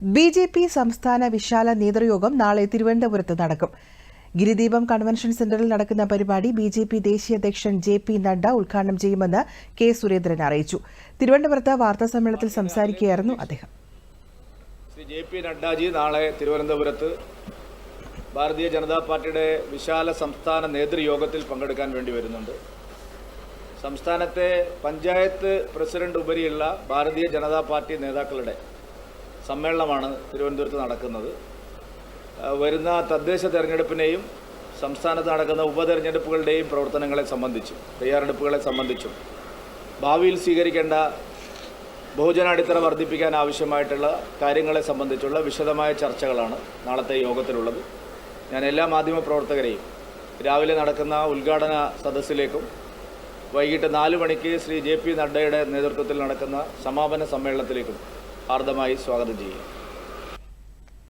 B J P സംസ്ഥാന വിശാല നേതൃയോഗം നാളെ തിരുവനന്തപുരത്ത് നടക്കും. ഗിരിദീപം കൺവെൻഷൻ സെന്ററിൽ നടക്കുന്ന പരിപാടി ബി ജെ പി ദേശീയ അധ്യക്ഷൻ ജെ പി നഡ്ഡ ഉദ്ഘാടനം ചെയ്യുമെന്ന് കെ സുരേന്ദ്രൻ അറിയിച്ചു. തിരുവനന്തപുരത്ത് വാർത്താസമ്മേളനത്തിൽ സംസാരിക്കുകയായിരുന്നു അദ്ദേഹം. ശ്രീ ജെ പി നഡ്ഡാജി നാളെ തിരുവനന്തപുരത്ത് ഭാരതീയ ജനതാ പാർട്ടിയുടെ വിശാല സംസ്ഥാന നേതൃയോഗത്തിൽ പങ്കെടുക്കാൻ വേണ്ടി വരുന്നുണ്ട്. സംസ്ഥാനത്തെ പഞ്ചായത്ത് പ്രസിഡന്റ് ഉപരിയുള്ള ഭാരതീയ ജനതാ പാർട്ടി നേതാക്കളുടെ സമ്മേളനമാണ് തിരുവനന്തപുരത്ത് നടക്കുന്നത്. വരുന്ന തദ്ദേശ തെരഞ്ഞെടുപ്പിനെയും സംസ്ഥാനത്ത് നടക്കുന്ന ഉപതെരഞ്ഞെടുപ്പുകളുടെയും പ്രവർത്തനങ്ങളെ സംബന്ധിച്ചും തയ്യാറെടുപ്പുകളെ സംബന്ധിച്ചും ഭാവിയിൽ സ്വീകരിക്കേണ്ട ബഹുജനാടിത്തറ വർദ്ധിപ്പിക്കാൻ ആവശ്യമായിട്ടുള്ള കാര്യങ്ങളെ സംബന്ധിച്ചുള്ള വിശദമായ ചർച്ചകളാണ് നാളത്തെ യോഗത്തിലുള്ളത്. ഞാൻ എല്ലാ മാധ്യമപ്രവർത്തകരെയും രാവിലെ നടക്കുന്ന ഉദ്ഘാടന സദസ്സിലേക്കും വൈകിട്ട് നാല് മണിക്ക് ശ്രീ ജെ പി നഡ്ഡയുടെ നേതൃത്വത്തിൽ നടക്കുന്ന സമാപന സമ്മേളനത്തിലേക്കും ഹാർദമായി സ്വാഗതം ചെയ്യുക